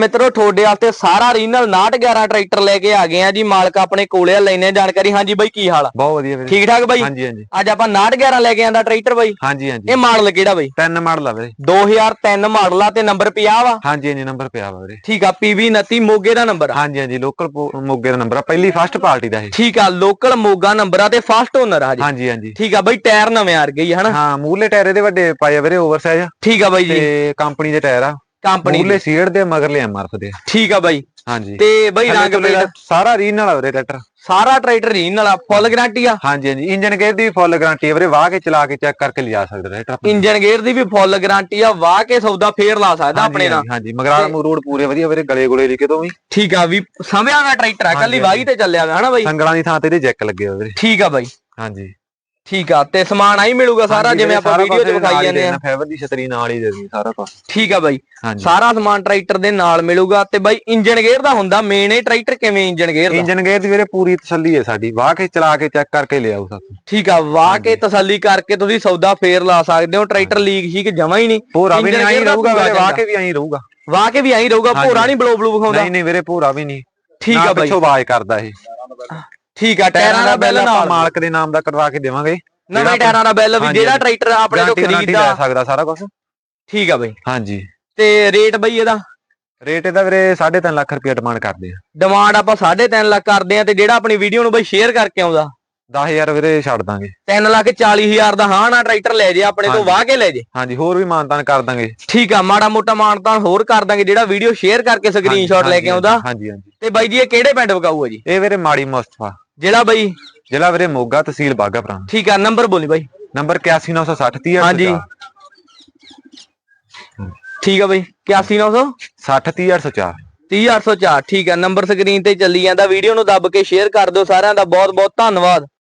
ਮਿੱਤਰੋ ਤੁਹਾਡੇ ਵਾਸਤੇ ਸਾਰਾ ਰੀਨਲ 911 ਟਰੈਕਟਰ ਲੈ ਕੇ ਆ ਗਏ ਆ ਜੀ। ਮਾਲਕ ਆਪਣੇ ਕੋਲੇ ਆ ਲੈਨੇ ਜਾਣਕਾਰੀ। ਹਾਂਜੀ ਬਾਈ ਕੀ ਹਾਲ ਆ? ਬਹੁਤ ਵਧੀਆ ਵੀਰੇ। ਠੀਕ ਠਾਕ ਬਾਈ? ਹਾਂਜੀ ਹਾਂਜੀ। ਅੱਜ ਆਪਾਂ 911 ਲੈ ਕੇ ਆਂਦਾ ਟਰੈਕਟਰ ਬਾਈ। ਹਾਂਜੀ ਹਾਂਜੀ। ਇਹ ਮਾਡਲ ਕਿਹੜਾ ਬਾਈ? ਤਿੰਨ ਮਾਡਲ ਆ ਵੀਰੇ। 2003 ਮਾਡਲ ਆ ਤੇ ਨੰਬਰ 50 ਵਾ? ਹਾਂਜੀ ਹਾਂਜੀ ਨੰਬਰ ਪਿਆ ਵਾ ਵੀਰੇ। ਠੀਕ ਆ PV 29 ਮੋਗੇ ਦਾ ਨੰਬਰ ਆ। ਹਾਂਜੀ ਹਾਂਜੀ ਲੋਕਲ ਮੋਗੇ ਦਾ ਨੰਬਰ ਆ। ਪਹਿਲੀ ਫਸਟ ਪਾਰਟੀ ਦਾ ਇਹ। ਠੀਕ ਆ ਲੋਕਲ ਮੋਗਾ ਨੰਬਰ ਆ ਤੇ ਫਸਟ ਓਨਰ ਆ ਜੀ ਹਾਂਜੀ ਹਾਂਜੀ। ਠੀਕ ਆ ਬਾਈ ਟਾਇਰ ਨਵੇਂ ਆ ਗਏ ਹਨਾ? ਹਾਂ ਮੂਲੇ ਟਾਇਰ ਇਹਦੇ ਵੱਡੇ ਪਾਏ ਆ ਵੀਰੇ ਓਵਰਸਾਈਜ਼ ਠੀਕ ਆ ਬਾਈ ਜੀ। ਤੇ ਕੰਪਨੀ ਦੇ ਟਾਇਰ ਆ। ਕੰਪਨੀ ਮੂਲੇ ਸੀਟ ਦੇ ਮਗਰਲੇ ਐਮਆਰਐਫ ਦੇ ਆ। ਠੀਕ ਆ ਬਾਈ। ਹਾਂਜੀ। ਤੇ ਬਾਈ ਰੰਗ ਦਾ ਸਾਰਾ ਰੀਜਨਲ ਆ ਵੀਰੇ ਟਰੈਕਟਰ ਸਾਰਾ ਟਰੈਕਟਰ ਰੀਨਲ ਆ ਫੁੱਲ ਗਾਰੰਟੀ ਆ? ਹਾਂਜੀ ਹਾਂਜੀ। ਇੰਜਨ ਗੇਅਰ ਦੀ ਫੁੱਲ ਗਾਰੰਟੀ ਹੈ ਵੀਰੇ ਵਾਹ ਕੇ ਚਲਾ ਕੇ ਚੈੱਕ ਕਰਕੇ ਲਿਜਾ ਸਕਦੇ ਟਰੈਕਟਰ। ਇੰਜਨ ਗੇਅਰ ਦੀ ਵੀ ਫੁੱਲ ਗਾਰੰਟੀ ਆ ਵਾਹ ਕੇ ਸੌਦਾ ਫੇਰ ਲਾ ਸਕਦਾ ਆਪਣੇ ਨਾਲ। ਹਾਂਜੀ, ਮਗਰਾਲ ਮਰੂੜ ਪੂਰੇ ਵਧੀਆ ਵੀਰੇ ਗਲੇ ਗੁਲੇ ਲਿਖੇ ਤੋਂ ਵੀ। ਠੀਕ ਆ ਵੀ ਸਮਿਆ ਦਾ ਟਰੈਕਟਰ ਆ ਕੱਲੀ ਵਾਹੀ ਤੇ ਚੱਲਿਆ ਗਾ ਹਨਾ ਬਾਈ? ਸੰਗਲਾਂ ਦੀ ਥਾਂ ਤੇ ਇਹਦੇ ਜੈਕ ਲੱਗੇ ਹੋਏ ਵੀਰੇ। ਠੀਕ ਆ ਬਾਈ। ਹਾਂਜੀ। ਠੀਕ ਆ ਤੇ ਸਮਾਨ ਆਈ ਮਿਲੂਗਾ ਸਾਰਾ ਜਿਵੇਂ ਆਪਾਂ ਵੀਡੀਓ 'ਚ ਵਿਖਾਈ ਜਾਂਦੇ ਆ। ਫਾਈਬਰ ਦੀ ਛਤਰੀ ਨਾਲ ਹੀ ਦੇ ਦੀ ਸਾਰਾ ਕੁਝ ਠੀਕ ਆ ਬਾਈ ਸਾਰਾ ਸਮਾਨ ਟਰੈਕਟਰ ਦੇ ਨਾਲ ਮਿਲੂਗਾ ਤੇ ਬਾਈ ਇੰਜਨ ਗੇਅਰ ਦਾ ਹੁੰਦਾ ਮੇਨ ਇਹ ਟਰੈਕਟਰ ਕਿਵੇਂ ਇੰਜਨ ਗੇਅਰ ਦਾ? ਇੰਜਨ ਗੇਅਰ ਦੀ ਵੀਰੇ ਪੂਰੀ ਤਸੱਲੀ ਹੈ ਸਾਡੀ ਵਾਹ ਕੇ ਚਲਾ ਕੇ ਚੈੱਕ ਕਰਕੇ ਲਿਆਓ ਸਭ ਠੀਕ ਆ ਵਾਹ ਕੇ ਤਸੱਲੀ ਕਰਕੇ ਤੁਸੀਂ ਸੌਦਾ ਫੇਰ ਲਾ ਸਕਦੇ ਹੋ ਟਰੈਕਟਰ ਲੀਕ ਸ਼ੀਕ ਜਮਾ ਹੀ ਨਹੀਂ। ਪੂਰਾ ਵੀ ਨਹੀਂ ਰਹੂਗਾ ਵਾਹ ਕੇ ਵੀ ਆਈ ਰਹੂਗਾ। ਵਾਹ ਕੇ ਵੀ ਆਈ ਰਹੂਗਾ। ਭੋਰਾ ਨਹੀਂ ਬਲੋ ਬਲੂ ਵਿਖਾਉਂਦਾ। ਨਹੀਂ ਨਹੀਂ ਵੀਰੇ ਪੂਰਾ ਵੀ ਨਹੀਂ। ਠੀਕ ਆ ਬਾਈ। ਪਿੱਛੋਂ ਆਵਾਜ਼ ਕਰਦਾ ਇਹ। ਠੀਕ ਆ ਟਾਇਰਾਂ ਦਾ ਬਿੱਲ ਨਾਲ ਮਾਲਕ ਦੇ ਨਾਮ ਦਾ ਕਰਵਾ ਕੇ ਦੇਵਾਂਗੇ। ਨਵੇਂ ਟਾਇਰਾਂ ਦਾ ਬਿੱਲ ਵੀ ਜਿਹੜਾ। ਟਰੈਕਟਰ ਆਪਣੇ ਤੋਂ ਗਾਰੰਟੀ ਲੈ ਖਰੀਦਦਾ। ਸਕਦਾ ਸਾਰਾ ਕੁਝ ਠੀਕ ਆ ਬਾਈ। ਹਾਂਜੀ। ਤੇ ਰੇਟ ਬਈ ਇਹਦਾ? ਰੇਟ ਇਹਦਾ ਵੀਰੇ 3.5 ਲੱਖ ਰੁਪਏ ਡਿਮਾਂਡ ਕਰਦੇ ਆ। ਡਿਮਾਂਡ ਆਪਾਂ 3.5 ਲੱਖ ਕਰਦੇ ਆ ਤੇ ਜਿਹੜਾ ਆਪਣੀ ਵੀਡੀਓ ਨੂੰ ਬਈ ਸ਼ੇਅਰ ਕਰਕੇ ਆਉਂਦਾ। 10000 ਵੀਰੇ ਛੱਡ ਦਾਂਗੇ। 3 ਲੱਖ 40 ਹਜ਼ਾਰ ਦਾ ਹਾਂ ਨਾ ਟਰੈਕਟਰ ਲੈ ਜੇ ਆਪਣੇ ਤੋਂ। ਵਾਹ ਕੇ ਲੈ ਜੇ। ਹਾਂਜੀ ਹੋਰ ਵੀ ਮਾਨਤਾਨ ਕਰ ਦਾਂਗੇ। ਠੀਕ ਆ ਮਾੜਾ ਮੋਟਾ ਮਾਨਤਾਨ ਹੋਰ ਕਰ ਦਾਂਗੇ ਜਿਹੜਾ ਵੀਡੀਓ ਸ਼ੇਅਰ ਕਰਕੇ ਸਕਰੀਨਸ਼ਾਟ ਲੈ ਕੇ ਆਉਂਦਾ। ਹਾਂਜੀ ਹਾਂਜੀ। ਤੇ ਬਾਈ ਜੀ ਇਹ ਕਿਹੜੇ ਪਿੰਡ ਵਕਾਊ ਆ ਜੀ? ਇਹ ਵੀਰੇ ਮਾੜੀ ਮੁਸਤਫਾ। ਜਿਹੜਾ ਬਾਈ? ਜ਼ਿਲ੍ਹਾ ਵੀਰੇ ਮੋਗਾ ਤਹਿਸੀਲ ਬਾਗਾ ਪੁਰਾਣਾ ਠੀਕ ਆ ਨੰਬਰ ਬੋਲੀ ਬਾਈ। ਨੰਬਰ 81960 ਹਾਂਜੀ। ਠੀਕ ਆ ਬਾਈ 81900 60 30804 30804 ਠੀਕ ਆ। ਨੰਬਰ ਸਕਰੀਨ ਤੇ ਚੱਲੀ ਜਾਂਦਾ। ਵੀਡੀਓ ਨੂੰ ਦੱਬ ਕੇ ਸ਼ੇਅਰ ਕਰ ਦਿਓ ਸਾਰਿਆਂ ਦਾ। ਬਹੁਤ ਬਹੁਤ ਧੰਨਵਾਦ।